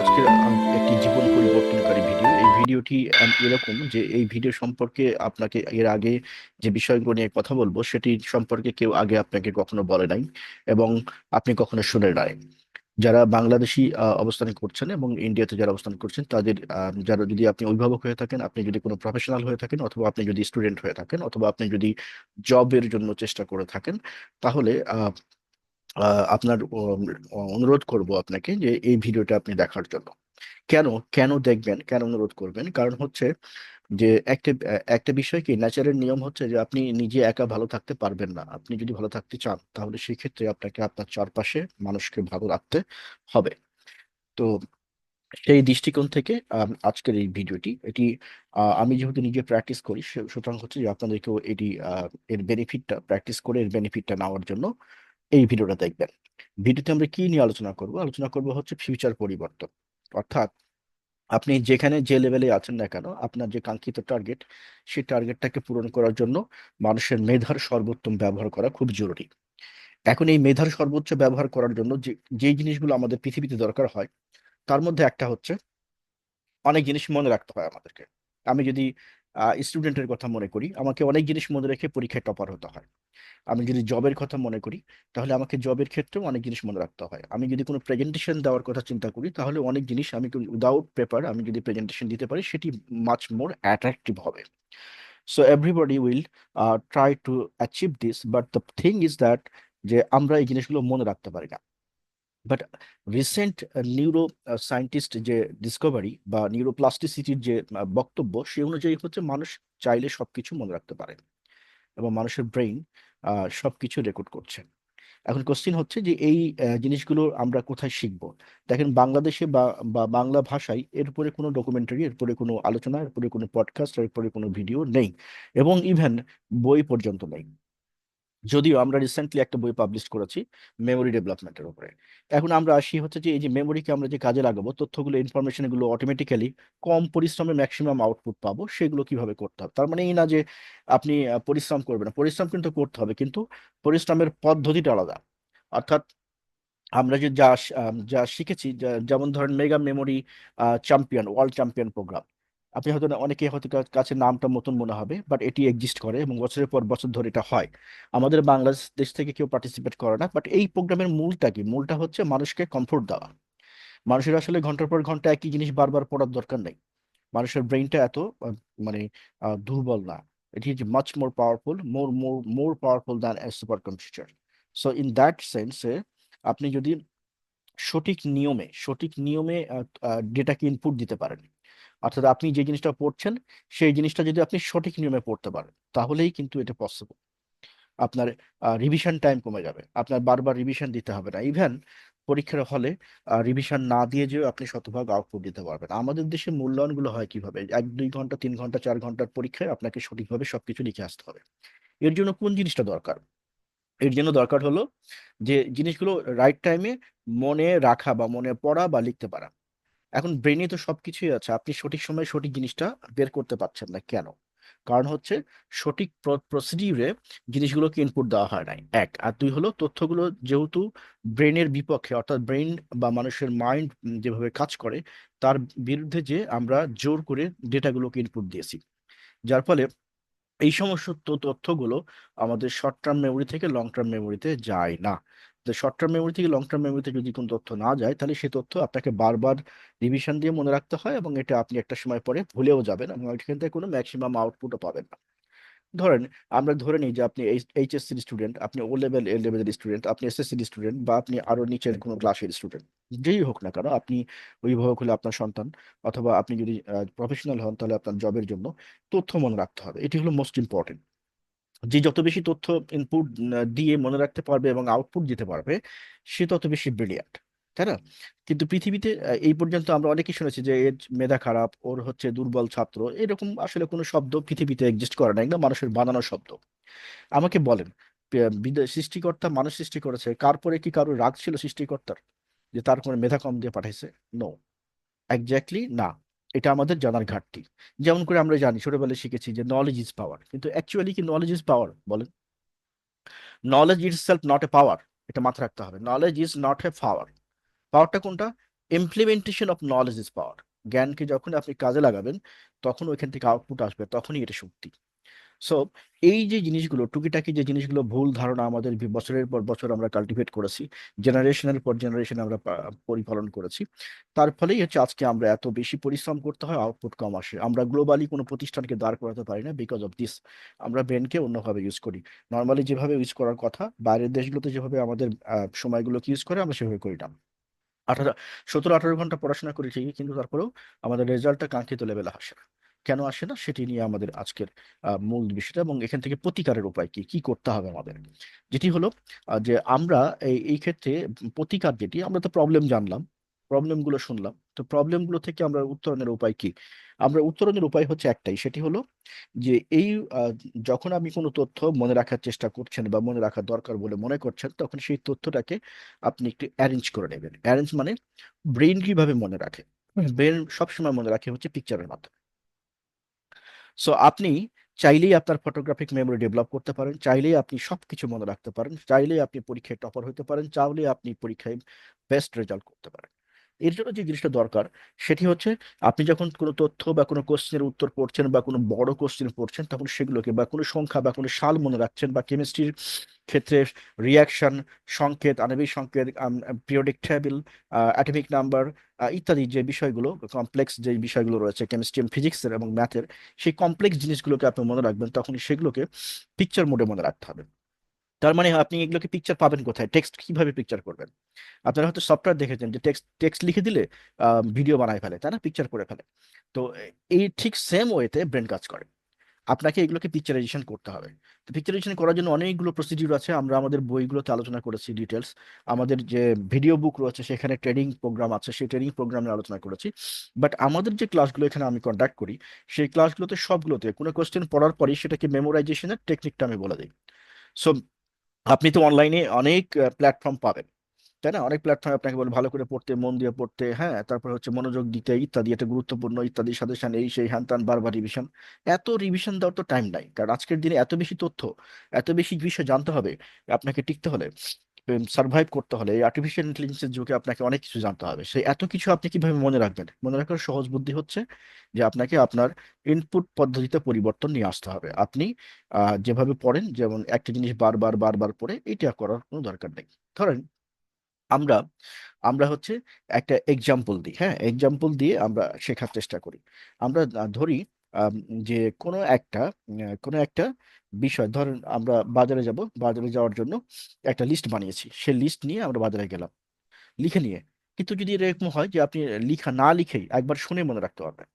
আজকের একটি জীবন পরিবর্তনকারী ভিডিও। এই ভিডিওটি এরকম যে এই ভিডিও সম্পর্কে আপনাকে এর আগে যে বিষয়গুলো নিয়ে কথা বলব, সেটি সম্পর্কে কেউ আগে আপনাকে কখনো বলে নাই এবং আপনি কখনো শুনে নাই। যারা বাংলাদেশি অবস্থান করছেন এবং ইন্ডিয়াতে যারা অবস্থান করছেন, তাদের যারা যদি আপনি অভিভাবক হয়ে থাকেন, আপনি যদি কোনো প্রফেশনাল হয়ে থাকেন অথবা আপনি যদি স্টুডেন্ট হয়ে থাকেন অথবা আপনি যদি জবের জন্য চেষ্টা করে থাকেন, তাহলে আপনার অনুরোধ করব আপনাকে যে এই ভিডিওটা আপনি দেখার জন্য। কেন? কেন দেখবেন? কেন অনুরোধ করবেন? কারণ হচ্ছে যে একটা একটা বিষয় কি ন্যাচারের নিয়ম হচ্ছে যে আপনি নিজে একা ভালো থাকতে পারবেন না। আপনি যদি ভালো থাকতে চান, তাহলে সেই ক্ষেত্রে আপনাকে আপনার চারপাশে মানুষকে ভালো রাখতে হবে। তো সেই দৃষ্টিকোণ থেকে আজকের এই ভিডিওটি, এটি আমি যেহেতু নিজে প্র্যাকটিস করি সুতরাং হচ্ছে যে আপনাদেরকেও এটি এর বেনিফিটটা প্র্যাকটিস করে এর বেনিফিটটা নেওয়ার জন্য এই ভিডিওটা দেখবেন। ভিডিওতে আমরা কি নিয়ে আলোচনা করব? আলোচনা করব হচ্ছে ফিউচার পরিবর্তন। অর্থাৎ আপনি যেখানে যে লেভেলে আছেন না কেন, আপনার যে কাঙ্ক্ষিত টার্গেট সেই টার্গেটটাকে পূরণ করার জন্য মানুষের মেধার সর্বোত্তম ব্যবহার করা খুব জরুরি। এখন এই মেধার সর্বোচ্চ ব্যবহার করার জন্য যে, যেই জিনিসগুলো আমাদের পৃথিবীতে দরকার হয়, তার মধ্যে একটা হচ্ছে, অনেক জিনিস মনে রাখতে হয় আমাদেরকে। আমি যদি স্টুডেন্টের কথা মনে করি, আমাকে অনেক জিনিস মনে রেখে পরীক্ষায় টপার হতে হয়। আমি যদি জবের কথা মনে করি, তাহলে আমাকে জবের ক্ষেত্রেও অনেক জিনিস মনে রাখতে হয়। আমি যদি কোনো প্রেজেন্টেশন দেওয়ার কথা চিন্তা করি, তাহলে অনেক জিনিস আমি উইদাউট পেপার আমি যদি প্রেজেন্টেশন দিতে পারি, সেটি মাচ মোর অ্যাট্রাকটিভ হবে। So everybody will try to achieve this but the thing is that যে আমরা এই জিনিসগুলো মনে রাখতে পারি না। বাট রিসেন্ট নিউরো সায়েন্টিস্ট যে ডিসকভারি বা নিউরোপ্লাস্টিসিটির যে বক্তব্য, সে অনুযায়ী হচ্ছে মানুষ চাইলে সবকিছু মনে রাখতে পারে। এবং মানুষের ব্রেইন সবকিছু রেকর্ড করছে। এখন কোশ্চিন হচ্ছে যে এই জিনিসগুলো আমরা কোথায় শিখব? দেখেন বাংলাদেশে বা বা বাংলা ভাষায় এর উপরে কোনো ডকুমেন্টারি এরপরে কোনো আলোচনা এরপরে কোনো পডকাস্ট এরপরে কোনো ভিডিও নেই। এবং ইভেন বই পর্যন্ত নেই। যদিও আমরা রিসেন্টলি একটা বই পাবলিশ করেছি মেমোরি ডেভেলপমেন্টের উপরে। এখন আমরা আসি হচ্ছে যে এই যে মেমোরিকে আমরা যে কাজে লাগাবো, তথ্যগুলো ইনফরমেশন এগুলো অটোমেটিক্যালি কম পরিশ্রমে ম্যাক্সিমাম আউটপুট পাবো, সেগুলো কীভাবে করতে হবে? তার মানে এই না যে আপনি পরিশ্রম করবেন পরিশ্রম কিন্তু করতে হবে, কিন্তু পরিশ্রমের পদ্ধতিটা আলাদা। অর্থাৎ আমরা যে যা যা শিখেছি যেমন ধরেন mega memory champion world champion program আপনি হয়তো অনেকে হয়তো কাছে নামটা নতুন মনে হবে বাট এটি এক্সিস্ট করে এবং বছরের পর বছর ধরে এটা হয়। আমাদের বাংলাদেশ দেশ থেকে কেউ পার্টিসিপেট করে না বাট এই প্রোগ্রামের মূলটা কি? মূলটা হচ্ছে মানুষকে কমফোর্ট দেওয়া। মানুষের আসলে ঘণ্টার পর ঘণ্টা একই জিনিস বারবার পড়ার দরকার নেই। মানুষের ব্রেইনটা এত মানে দুর্বল না। It is much more powerful more more more powerful than a super computer so in that sense আপনি যদি সঠিক নিয়মে সঠিক নিয়মে ডেটাকে ইনপুট দিতে পারেন অর্থাৎ আপনি যে জিনিসটা পড়ছেন, সেই জিনিসটা যদি আপনি সঠিক নিয়মে পড়তে পারেন, তাহলেই কিন্তু এটা পসিবল আপনার রিভিশন টাইম কমে যাবে। আপনার বারবার রিভিশন দিতে হবে না। ইভেন পরীক্ষার হলে রিভিশন না দিয়ে যেও আপনি শতভাগ আউটপুট দিতে পারবেন। আমাদের দেশে মূল্যায়নগুলো হয় কীভাবে? এক, দুই ঘণ্টা, তিন ঘণ্টা, চার ঘণ্টার পরীক্ষায় আপনাকে সঠিকভাবে সবকিছু লিখে আসতে হবে। এর জন্য কোন জিনিসটা দরকার? এর জন্য দরকার হলো যে জিনিসগুলো রাইট টাইমে মনে রাখা বা মনে পড়া বা লিখতে পারা। এখন ব্রেনে তো সবকিছুই আছে। আপনি সঠিক সময়ে সঠিক জিনিসটা বের করতে পারছেন না কেন? কারণ হচ্ছে সঠিক প্রসিডিউরে জিনিসগুলোকে ইনপুট দেওয়া হয় নাই। এক, আর দুই হলো তথ্যগুলো যেহেতু ব্রেনের বিপক্ষে, অর্থাৎ ব্রেন বা মানুষের মাইন্ড যেভাবে কাজ করে, তার বিরুদ্ধে যে আমরা জোর করে ডেটাগুলোকে ইনপুট দিয়েছি। যার ফলে এই সমস্ত তথ্যগুলো আমাদের শর্ট টার্ম মেমোরি থেকে লং টার্ম মেমোরিতে যায় না। শর্ট টার্ম মেমোরি থেকে লং টার্ম মেমোরিতে যদি কোনো তথ্য না যায়, তাহলে সেই তথ্য আপনাকে বারবার রিভিশন দিয়ে মনে রাখতে হয় এবং এটা আপনি একটা সময় পরে ভুলেও যাবেন এবং এখান থেকে কোনো ম্যাক্সিমাম আউটপুটও পাবেন না। ধরেন, আমরা ধরে নিই যে আপনি এইচএসসির স্টুডেন্ট আপনি ও লেভেল এ লেভেলের স্টুডেন্ট আপনি এসএসসির স্টুডেন্ট বা আপনি আরও নিচের কোনো ক্লাসের স্টুডেন্ট যেই হোক না কেন, আপনি অভিভাবক হলে আপনার সন্তান অথবা আপনি যদি প্রফেশনাল হন তাহলে আপনার জবের জন্য তথ্য মনে রাখতে হবে। এটি হলো মোস্ট ইম্পর্টেন্ট যে যত বেশি তথ্য ইনপুট দিয়ে মনে রাখতে পারবে এবং আউটপুট দিতে পারবে, সে তত বেশি ব্রিলিয়ান্ট তাই না? কিন্তু পৃথিবীতে এই পর্যন্ত আমরা অনেকেই শুনেছি যে এর মেধা খারাপ, ওর হচ্ছে দুর্বল ছাত্র, এরকম আসলে কোনো শব্দ পৃথিবীতে এক্সিস্ট করে না এগুলো মানুষের বানানো শব্দ। আমাকে বলেন সৃষ্টিকর্তা মানুষ সৃষ্টি করেছে, কার পরে কি কারও রাগ ছিল সৃষ্টিকর্তার? যে তার কোনো মেধা কম দিয়ে পাঠাইছে? নো একজ্যাক্টলি না। এটা আমাদের জানার ঘাটতি। যেমন করে আমরা জানি, ছোটবেলায় শিখেছি যে নলেজ ইজ পাওয়ার কিন্তু অ্যাকচুয়ালি কি নলেজ ইজ পাওয়ার বলেন। Knowledge is self not a power এটা মাথায় রাখতে হবে। Knowledge is not a power পাওয়ারটা কোনটা? Implementation of knowledge is power জ্ঞানকে যখন আপনি কাজে লাগাবেন, তখন ওইখান থেকে আউটপুট আসবে, তখনই এটা শক্তি। সো এই যে জিনিসগুলো, টুকিটাকি যে জিনিসগুলো ভুল ধারণা আমাদের বছরের পর বছর আমরা কাল্টিভেট করেছি জেনারেশনের পর জেনারেশন আমরা পরিপালন করেছি, তার ফলেই হচ্ছে আজকে আমরা এত বেশি পরিশ্রম করতে হয় আউটপুট কম আসে। আমরা গ্লোবালি কোনো প্রতিষ্ঠানকে দাঁড় করাতে পারি না বিকজ অফ দিস আমরা ব্রেনকে অন্যভাবে ইউজ করি। নর্মালি যেভাবে ইউজ করার কথা, বাইরের দেশগুলোতে যেভাবে আমাদের সময়গুলোকে ইউজ করে, আমরা সেভাবে করি না। আঠারো, সতেরো, আঠারো ঘণ্টা পড়াশোনা করি ঠিকই, কিন্তু তারপরেও আমাদের রেজাল্টটা কাঙ্ক্ষিত লেভেলে আসে না। কেন আসে না সেটি নিয়ে আমাদের আজকের মূল বিষয়টা এবং এখান থেকে প্রতিকারের উপায় কি কি করতে হবে আমাদের যেটি হলো যে আমরা এই ক্ষেত্রে প্রতিকার যেটি আমরা তো প্রবলেম জানলাম প্রবলেমগুলো শুনলাম। তো প্রবলেমগুলো থেকে আমরা উত্তরণের উপায় কি? আমরা উত্তরণের উপায় হচ্ছে একটাই সেটি হলো যে এই যখন আপনি কোনো তথ্য মনে রাখার চেষ্টা করছেন বা মনে রাখার দরকার বলে মনে করছেন তখন সেই তথ্যটাকে আপনি একটু অ্যারেঞ্জ করে নেবেন। অ্যারেঞ্জ মানে ব্রেন কীভাবে মনে রাখে? ব্রেন সবসময় মনে রাখে হচ্ছে পিকচারের মাধ্যমে। সো আপনি চাইলেই আপনার ফটোগ্রাফিক মেমোরি ডেভেলপ করতে পারেন, চাইলেই আপনি সব কিছু মনে রাখতে পারেন, চাইলেই আপনি পরীক্ষায় টপার হতে পারেন, চাইলেই আপনি পরীক্ষায় বেস্ট রেজাল্ট করতে পারেন। এর জন্য যে জিনিসটা দরকার, সেটি হচ্ছে আপনি যখন কোনো তথ্য বা কোনো কোশ্চেনের উত্তর পড়ছেন বা কোনো বড় কোশ্চেন পড়ছেন, তখন সেগুলোকে বা কোনো সংখ্যা বা কোনো সাল মনে রাখছেন বা কেমিস্ট্রির ক্ষেত্রে রিয়াকশন সংকেত, আণবিক সংকেত পিরিয়ডিক টেবিল অ্যাটমিক নাম্বার ইত্যাদি যে বিষয়গুলো কমপ্লেক্স যে বিষয়গুলো রয়েছে কেমিস্ট্রি ফিজিক্সের এবং ম্যাথের সেই কমপ্লেক্স জিনিসগুলোকে আপনি মনে রাখবেন তখন সেগুলোকে পিকচার মোডে মনে রাখতে হবে। তার মানে আপনি এগুলোকে পিকচার পাবেন কোথায়? টেক্সট কীভাবে পিকচার করবেন? আপনারা হয়তো সফটওয়্যার দেখেছেন যে টেক্সট টেক্সট লিখে দিলে ভিডিও বানায় ফেলে না? পিকচার করে ফেলে। তো এই ঠিক সেম ওয়েতে ব্রেন কাজ করে। আপনাকে এগুলোকে পিকচারাইজেশন করতে হবে। তো পিকচারাইজেশন করার জন্য অনেকগুলো প্রসিডিউর আছে। আমরা আমাদের বইগুলোতে আলোচনা করেছি ডিটেলস আমাদের যে ভিডিও বুক রয়েছে, সেখানে ট্রেনিং প্রোগ্রাম আছে। সেই ট্রেনিং প্রোগ্রামে আলোচনা করেছি। বাট আমাদের যে ক্লাসগুলো এখানে আমি কন্ডাক্ট করি, সেই ক্লাসগুলোতে সবগুলোতে কোনো কোয়েশ্চেন পড়ার পরই সেটাকে মেমোরাইজেশনের টেকনিকটা আমি বলে দিই। সো আপনি তো অনলাইনে অনেক প্ল্যাটফর্ম পাবেন। তাই না? অনেক প্ল্যাটফর্মে আপনাকে বলে ভালো করে পড়তে, মন দিয়ে পড়তে হ্যাঁ? তারপরে হচ্ছে মনোযোগ দিতে, ইত্যাদি। এটা গুরুত্বপূর্ণ। ইত্যাদি সাথে এই, সেই হ্যান তান বারবার রিভিশন এত রিভিশন দেওয়ার তো টাইম নাই। কারণ আজকের দিনে এত বেশি তথ্য, এত বেশি বিষয় জানতে হবে, আপনাকে টিকতে হলে। সার্ভাইভ করতে হলে এই আর্টিফিশিয়াল ইন্টেলিজেন্সের যুগে আপনাকে অনেক কিছু জানতে হবে। সেই এত কিছু আপনি কীভাবে মনে রাখবেন? মনে রাখার সহজ বুদ্ধি হচ্ছে যে আপনাকে আপনার ইনপুট পদ্ধতিতে পরিবর্তন নিয়ে আসতে হবে। আপনি যেভাবে পড়েন, যেমন একটা জিনিস বারবার বারবার পড়ে, এটা করার কোনো দরকার নেই। ধরেন, আমরা আমরা হচ্ছে একটা এক্সাম্পল দিই হ্যাঁ? এক্সাম্পল দিয়ে আমরা শেখার চেষ্টা করি। আমরা ধরি যে কোনো একটা কোনো একটা বিষয়, ধরেন আমরা বাজারে যাব, বাজারে যাওয়ার জন্য একটা লিস্ট বানিয়েছি। সেই লিস্ট নিয়ে আমরা বাজারে গেলাম। লিখে নিয়ে। কিন্তু যদি এরকম হয় যে আপনি লিখা না লিখেই একবার শুনে মনে রাখতে পারবেন।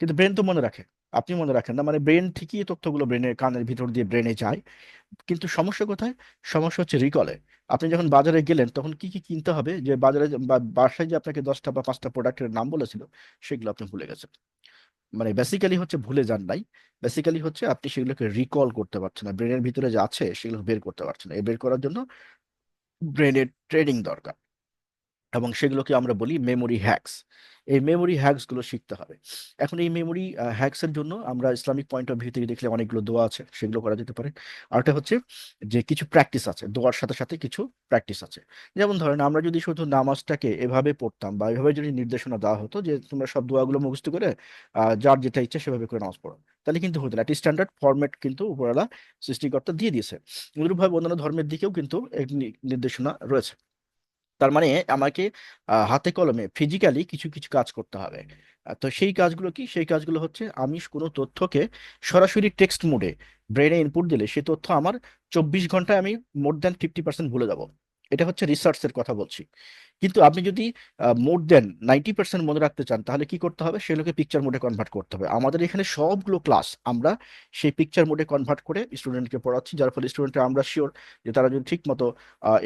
কিন্তু ব্রেন তো মনে রাখে। আপনি মনে রাখেন না। মানে ব্রেন ঠিকই তথ্যগুলো ব্রেনের কানের ভিতর দিয়ে ব্রেনে যায়। কিন্তু সমস্যা কোথায়? সমস্যা হচ্ছে রিকলে আপনি যখন বাজারে গেলেন, তখন কি কি কিনতে হবে? যে বাজারে বা বাসায় যে আপনাকে দশটা বা পাঁচটা প্রোডাক্টের নাম বলেছিল, সেগুলো আপনি ভুলে গেছেন। মানে বেসিক্যালি হচ্ছে ভুলে যান নাই। বেসিক্যালি হচ্ছে আপনি সেগুলোকে রিকল করতে পারছেন না। ব্রেনের ভিতরে যা আছে সেগুলো বের করতে পারছেন এই বের করার জন্য ব্রেনের ট্রেনিং দরকার। এবং সেগুলোকে আমরা বলি মেমোরি হ্যাক্স এই মেমোরি হ্যাকসগুলো শিখতে হবে। এখন এই মেমোরি হ্যাকস এর জন্য আমরা ইসলামিক পয়েন্ট অফ ভিউ থেকে দেখলে অনেকগুলো দোয়া আছে, সেগুলো করা যেতে পারে। আরেকটা হচ্ছে যে কিছু প্র্যাকটিস আছে, দোয়ার সাথে সাথে কিছু প্র্যাকটিস আছে। যেমন ধরেন আমরা যদি শুধু নামাজটাকে এভাবে পড়তাম বা এভাবে যদি নির্দেশনা দেওয়া হতো যে তোমরা সব দোয়াগুলো মুখস্থ করে যার যেটা ইচ্ছা সেভাবে করে নামাজ পড়ো, তাহলে কিন্তু হতো একটি স্ট্যান্ডার্ড ফরম্যাট কিন্তু উপরওয়ালা সৃষ্টিকর্তা দিয়ে দিয়েছে। অনুরূপভাবে অন্যান্য ধর্মের দিকেও কিন্তু নির্দেশনা রয়েছে। তার মানে আমাকে হাতে কলমে ফিজিক্যালি কিছু কিছু কাজ করতে হবে। তো সেই কাজগুলো কি? সেই কাজগুলো হচ্ছে আমি কোনো তথ্যকে সরাসরি টেক্সট মোডে ব্রেনে ইনপুট দিলে সে তথ্য আমার চব্বিশ ঘন্টায় আমি মোর দ্যান ফিফটি পার্সেন্ট ভুলে যাব। এটা হচ্ছে রিসার্চের কথা বলছি। কিন্তু আপনি যদি মোর দেন নাইনটি পার্সেন্ট মনে রাখতে চান, তাহলে কি করতে হবে? সেগুলোকে পিকচার মোডে কনভার্ট করতে হবে। আমাদের এখানে সবগুলো ক্লাস আমরা সেই পিকচার মোডে কনভার্ট করে স্টুডেন্টকে পড়াচ্ছি, যার ফলে স্টুডেন্টরা আমরা শিওর যে তারা যদি ঠিক মতো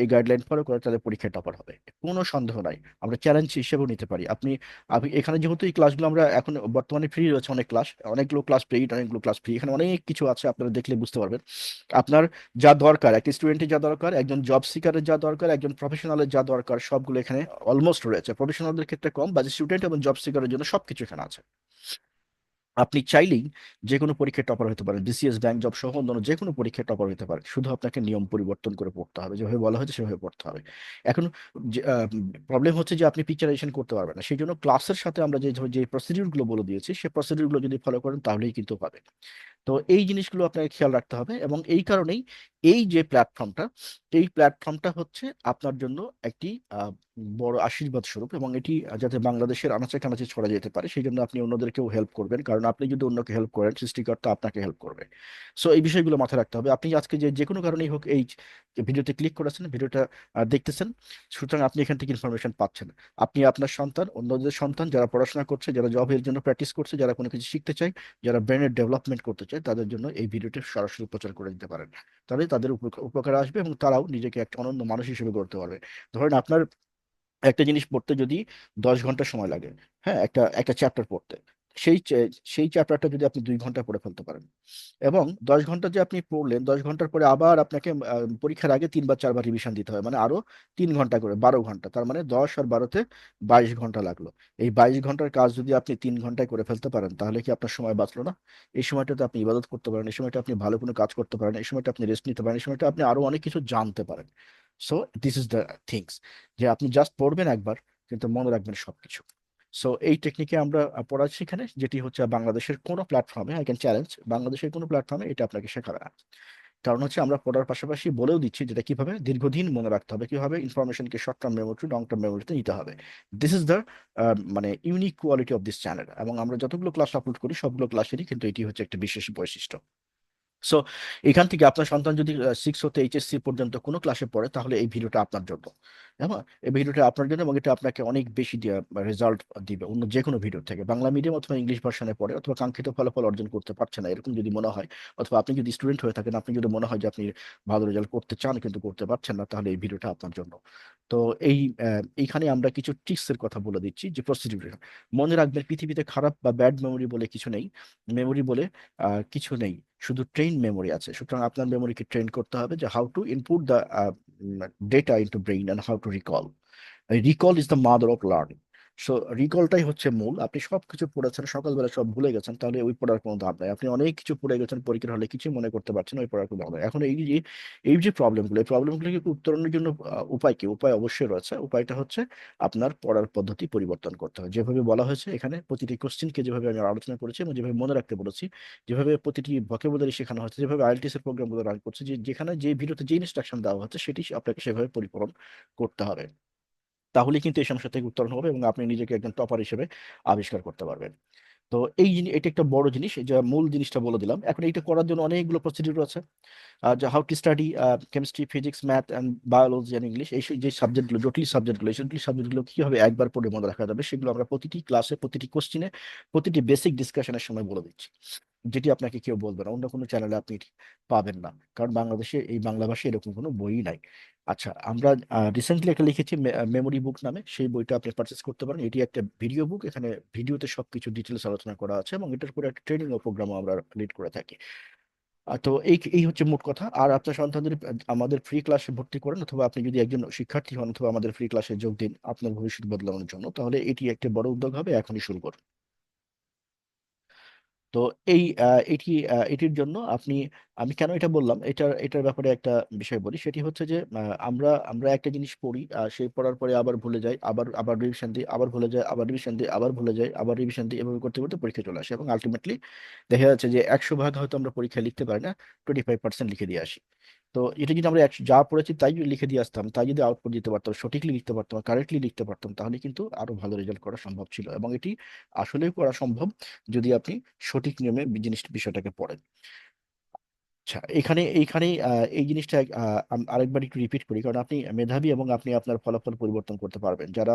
এই গাইডলাইন ফলো করে, তাদের পরীক্ষায় টপার হবে। কোনো সন্দেহ নাই। আমরা চ্যালেঞ্জ হিসেবেও নিতে পারি। আপনি আপনি এখানে যেহেতু এই ক্লাসগুলো আমরা এখন বর্তমানে ফ্রি রয়েছে অনেক ক্লাস অনেকগুলো ক্লাস পেইড অনেকগুলো ক্লাস ফ্রি এখানে অনেক কিছু আছে, আপনারা দেখলে বুঝতে পারবেন। আপনার যা দরকার, একটা স্টুডেন্টের যা দরকার, একজন জব সিকারের যা দরকার, একজন প্রফেশনালের যা দরকার, সবগুলো এখানে অলমোস্ট রয়েছে। প্রফেশনালদের ক্ষেত্রে কম বাট স্টুডেন্ট এবং জব সিকারের জন্য সবকিছু এখানে আছে। আপনি চাইলেই যে কোনো পরীক্ষায় টপার হতে পারেন বিসিএস ব্যাংক জব সহ অন্যান্য যে কোনো পরীক্ষায় টপার হতে পারে। শুধু আপনাকে নিয়ম পরিবর্তন করে পড়তে হবে, যেভাবে বলা হয়েছে সেভাবে পড়তে হবে। এখন প্রবলেম হচ্ছে যে আপনি পিকচারাইজেশন করতে পারবেন না। সেই জন্য ক্লাসের সাথে আমরা যে যে প্রসিডিউরগুলো বলে দিয়েছি সেই প্রসিডিউরগুলো যদি ফলো করেন, তাহলেই কিন্তু পাবেন। তো এই জিনিসগুলো আপনাকে খেয়াল রাখতে হবে এবং এই কারণেই এই যে প্ল্যাটফর্মটা এই প্ল্যাটফর্মটা হচ্ছে আপনার জন্য একটি বড় আশীর্বাদ স্বরূপ এবং এটি যাতে বাংলাদেশের আনাচে কানাচে ছড়া যেতে পারে, সেই জন্য আপনি অন্যদেরকেও হেল্প করবেন। কারণ আপনি যদি অন্যকে হেল্প করেন, সৃষ্টিকর্তা আপনাকে হেল্প করবে। সো এই বিষয়গুলো মাথায় রাখতে হবে। আপনি আজকে যে কোনো কারণেই হোক এই ভিডিওতে ক্লিক করেছেন, ভিডিওটা দেখতেছেন, সুতরাং আপনি এখান থেকে ইনফরমেশন পাচ্ছেন। আপনি আপনার সন্তান, অন্যদের সন্তান যারা পড়াশোনা করছে, যারা জবের জন্য প্র্যাকটিস করছে, যারা কোনো কিছু শিখতে চায়, যারা ব্রেনের ডেভেলপমেন্ট করতে চায়, তাদের জন্য এই ভিডিওটি সরাসরি প্রচার করে দিতে পারেন। তাহলে তাদের উপকার উপকারে আসবে এবং তারাও নিজেকে একটা অনন্য মানুষ হিসেবে গড়তে পারবে। ধরেন আপনার একটা জিনিস পড়তে যদি দশ ঘণ্টা সময় লাগে হ্যাঁ? একটা একটা চ্যাপ্টার পড়তে। সেই সেই চ্যাপ্টারটা যদি আপনি দুই ঘণ্টা পড়ে ফেলতে পারেন। এবং দশ ঘণ্টা যে আপনি পড়লেন, দশ ঘণ্টার পরে আবার আপনাকে পরীক্ষার আগে তিনবার, চারবার রিভিশন দিতে হয়। মানে আরও তিন ঘণ্টা করে, বারো ঘণ্টা। তার মানে দশ আর বারোতে বাইশ ঘণ্টা লাগল। এই বাইশ ঘণ্টার কাজ যদি আপনি তিন ঘন্টায় করে ফেলতে পারেন, তাহলে কি আপনার সময় বাঁচলো না? এই সময়টাতে আপনি ইবাদত করতে পারেন, এই সময়টা আপনি ভালো কোনো কাজ করতে পারেন, এই সময়টা আপনি রেস্ট নিতে পারেন, এই সময়টা আপনি আরও অনেক কিছু জানতে পারেন। So this is the things যে আপনি জাস্ট পড়বেন একবার, কিন্তু মনে রাখবেন সবকিছু। সো এই টেকনিকে আমরা পড়াচ্ছি এখানে, যেটি হচ্ছে বাংলাদেশের কোনো প্ল্যাটফর্মে আই ক্যান চ্যালেঞ্জ বাংলাদেশের কোনো প্ল্যাটফর্মে এটা আপনাকে শেখাবে না। কারণ হচ্ছে আমরা পড়ার পাশাপাশি বলেও দিচ্ছি যেটা কীভাবে দীর্ঘদিন মনে রাখতে হবে, কীভাবে ইনফরমেশনকে short term memory long term মেমোরিতে নিতে হবে। দিস ইজ দ্য মানে unique quality of this channel এবং আমরা যতগুলো ক্লাস আপলোড করি, সবগুলো ক্লাসেরই কিন্তু এটি হচ্ছে একটা বিশেষ বৈশিষ্ট্য। সো এখান থেকে আপনার সন্তান যদি সিক্স হতে এইচএসসি পর্যন্ত কোনো ক্লাসে পড়ে, তাহলে এই ভিডিওটা আপনার জন্য। হ্যাঁ এই ভিডিওটা আপনার জন্য এবং এটা আপনাকে অনেক বেশি রেজাল্ট দিবে অন্য যে কোনো ভিডিও থেকে। বাংলা মিডিয়াম অথবা ইংলিশ ভার্সনে পড়ে অথবা কাঙ্ক্ষিত ফলাফল অর্জন করতে পারছে না, এরকম যদি মনে হয়, অথবা আপনি যদি স্টুডেন্ট হয়ে থাকেন, আপনি যদি মনে হয় যে আপনি ভালো রেজাল্ট করতে চান কিন্তু করতে পারছেন না, তাহলে এই ভিডিওটা আপনার জন্য। তো এই এইখানে আমরা কিছু ট্রিক্সের কথা বলে দিচ্ছি, যে প্রসিডিউর মনে রাখবেন, পৃথিবীতে খারাপ বা ব্যাড মেমোরি বলে কিছু নেই। মেমোরি বলে কিছু নেই। শুধু ট্রেন মেমোরি আছে। সুতরাং আপনার মেমোরিকে ট্রেন করতে হবে যে how to input the data into brain and how to recall recall is the mother of learning so রিকলটাই হচ্ছে মূল। আপনি সব কিছু পড়েছেন, সকালবেলা সব ভুলে গেছেন, তাহলে ওই পড়ার কোনো দাম নাই। আপনি অনেক কিছু পড়ে গেছেন, পরীক্ষার হলে কিছু মনে করতে পারছেন ওই পড়ার কোনো দাম নাই। এখন এই যে এই যে প্রবলেমগুলো এই প্রবলেমগুলোকে উত্তরণের জন্য উপায় কি? উপায় অবশ্যই রয়েছে। উপায়টা হচ্ছে আপনার পড়ার পদ্ধতি পরিবর্তন করতে হবে যেভাবে বলা হয়েছে, এখানে প্রতিটি কোশ্চেনকে যেভাবে আমি আলোচনা করেছি এবং যেভাবে মনে রাখতে বলেছি, যেভাবে প্রতিটি ভোকাবুলারি শেখানো হচ্ছে, যেভাবে আইএলটিএস এর প্রোগ্রামগুলো রান করছে, যে, যেখানে যে, ভিডিওতে যে ইনস্ট্রাকশন দেওয়া হচ্ছে, সেটি আপনাকে সেভাবে পরিপূরণ করতে হবে। তাহলে কিন্তু এই সমস্যা থেকে উত্তরণ হবে এবং আপনি নিজেকে একজন টপার হিসেবে আবিষ্কার করতে পারবেন। তো এই জিনিস এটা একটা বড় জিনিস যে মূল জিনিসটা বলে দিলাম। এখন এইটা করার জন্য অনেকগুলো প্রসিডিউর আছে how to study chemistry physics math and biology and English এই যে সাবজেক্টগুলো জটিল সাবজেক্টগুলো এই জটিল সাবজেক্টগুলো কীভাবে একবার পড়ে মনে রাখা যাবে সেগুলো আমরা প্রতিটি ক্লাসে প্রতিটি কোশ্চিনে প্রতিটি বেসিক ডিসকাশনের সময় বলে দিচ্ছি। যেটি আপনাকে কেউ বলবে না, অন্য কোনো চ্যানেলে আপনি পাবেন না। কারণ বাংলাদেশে, এই বাংলা ভাষায় এরকম কোনো বই নাই। আচ্ছা আমরা রিসেন্টলি একটা লিখেছি মেমোরি বুক নামে, সেই বইটা আপনি পারচেস করতে পারেন। এটি একটা ভিডিও বুক এখানে ভিডিওতে সবকিছু ডিটেলস আলোচনা করা আছে এবং এটার উপরে একটা ট্রেনিং প্রোগ্রামও আমরা লিড করে থাকি। তো এই এই হচ্ছে মোট কথা। আর আপনার সন্তানদের আমাদের ফ্রি ক্লাসে ভর্তি করেন অথবা আপনি যদি একজন শিক্ষার্থী হন অথবা আমাদের ফ্রি ক্লাসে যোগ দিন আপনার ভবিষ্যৎ বদলানোর জন্য, তাহলে এটি একটা বড় উদ্যোগ হবে। এখনই শুরু করুন। তো এই এটি এটির জন্য আপনি, আমি কেন এটা বললাম? এটার এটার ব্যাপারে একটা বিষয় বলি। সেটি হচ্ছে যে আমরা আমরা একটা জিনিস পড়ি সেই পড়ার পরে আবার ভুলে যাই, আবার আবার রিভিশন দিই, আবার ভুলে যায় আবার রিভিশন দিই, আবার ভুলে যাই, আবার রিভিশন দিই, এভাবে করতে করতে পরীক্ষা চলে আসে। এবং আলটিমেটলি দেখা যাচ্ছে যে, একশো ভাগ হয়তো আমরা পরীক্ষা লিখতে পারি না টোয়েন্টি ফাইভ পার্সেন্ট লিখে দিয়ে আসি। তো এটা যদি আমরা যা পড়েছি তাই যদি লিখে দিয়ে আসতাম, তাই যদি আউটপুট দিতে পারতাম, সঠিকলি লিখতে পারতাম কারেক্টলি লিখতে পারতাম, তাহলে কিন্তু আরও ভালো রেজাল্ট করা সম্ভব ছিল এবং এটি আসলেই করা সম্ভব যদি আপনি সঠিক নিয়মে জিনিস বিষয়টাকে পড়েন। আচ্ছা এখানে এইখানে এই জিনিসটা আরেকবার একটু রিপিট করি। কারণ আপনি মেধাবী এবং আপনি আপনার ফলাফল পরিবর্তন করতে পারবেন। যারা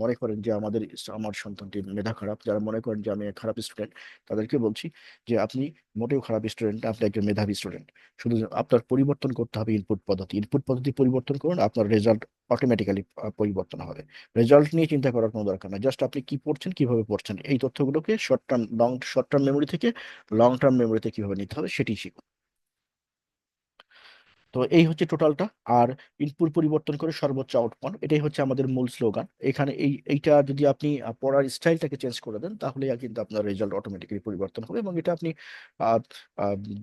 মনে করেন যে আমাদের আমার সন্তানটির মেধা খারাপ, যারা মনে করেন যে আমি খারাপ স্টুডেন্ট তাদেরকে বলছি যে আপনি মোটেও খারাপ স্টুডেন্ট আপনি একজন মেধাবী স্টুডেন্ট শুধু আপনার পরিবর্তন করতে হবে ইনপুট পদ্ধতি। ইনপুট পদ্ধতি পরিবর্তন করুন, আপনার রেজাল্ট অটোমেটিক্যালি পরিবর্তন হবে। রেজাল্ট নিয়ে চিন্তা করার কোনো দরকার নাই। জাস্ট আপনি কি পড়ছেন, কীভাবে পড়ছেন, এই তথ্যগুলোকে short term long short term memory থেকে লং টার্ম মেমোরিতে কীভাবে নিতে হবে সেটি শিখুন। তো এই হচ্ছে টোটালটা আর ইনপুট পরিবর্তন করে সর্বোচ্চ আউটপুট এটাই হচ্ছে আমাদের মূল স্লোগান এখানে এই, এইটা যদি আপনি পড়ার স্টাইলটাকে চেঞ্জ করে দেন, তাহলে কিন্তু আপনার রেজাল্ট অটোমেটিক্যালি পরিবর্তন হবে এবং এটা আপনি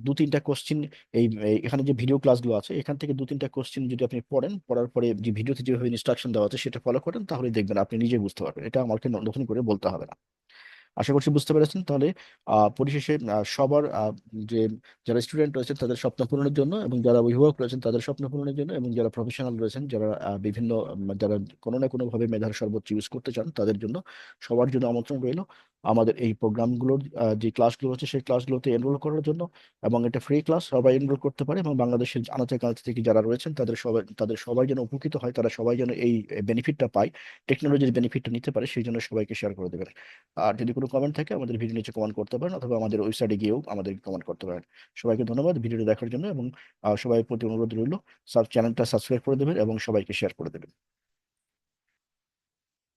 দু তিনটা কোশ্চিন এই এই, এখানে যে ভিডিও ক্লাসগুলো আছে, এখান থেকে দু তিনটা কোশ্চিন যদি আপনি পড়েন, পড়ার পরে যে ভিডিওতে যেভাবে ইনস্ট্রাকশন দেওয়া আছে সেটা ফলো করেন, তাহলে দেখবেন আপনি নিজে বুঝতে পারবেন। এটা আমাকে নতুন করে বলতে হবে না। আশা করছি বুঝতে পেরেছেন। তাহলে পরিশেষে সবার যে, যারা স্টুডেন্ট রয়েছেন তাদের স্বপ্ন পূরণের জন্য এবং যারা অভিভাবক রয়েছেন তাদের স্বপ্ন পূরণের জন্য এবং যারা প্রফেশনাল রয়েছেন, যারা বিভিন্ন যারা কোনো না কোনোভাবে মেধার সর্বোচ্চ ইউজ করতে চান তাদের জন্য সবার জন্য আমন্ত্রণ রইল। আমাদের এই প্রোগ্রামগুলোর যে ক্লাসগুলো হচ্ছে সেই ক্লাসগুলোতে এনরোল করার জন্য এবং এটা ফ্রি ক্লাস সবাই এনরোল করতে পারে এবং বাংলাদেশের আনাচে কানাচে থেকে যারা রয়েছেন তাদের সবাই তাদের সবাই যেন উপকৃত হয়, তারা সবাই যেন এই বেনিফিটটা পায় টেকনোলজির বেনিফিটটা নিতে পারে সেই জন্য সবাইকে শেয়ার করে দেবেন। আর যদি কোনো কমেন্ট থাকে আমাদের ভিডিও নিচে কমেন্ট করতে পারেন অথবা আমাদের ওয়েবসাইটে গিয়েও আমাদের কমেন্ট করতে পারেন। সবাইকে ধন্যবাদ ভিডিওটি দেখার জন্য এবং সবাই প্রতি অনুরোধ রইল সাব চ্যানেলটা সাবস্ক্রাইব করে দেবেন এবং সবাইকে শেয়ার করে দেবেন।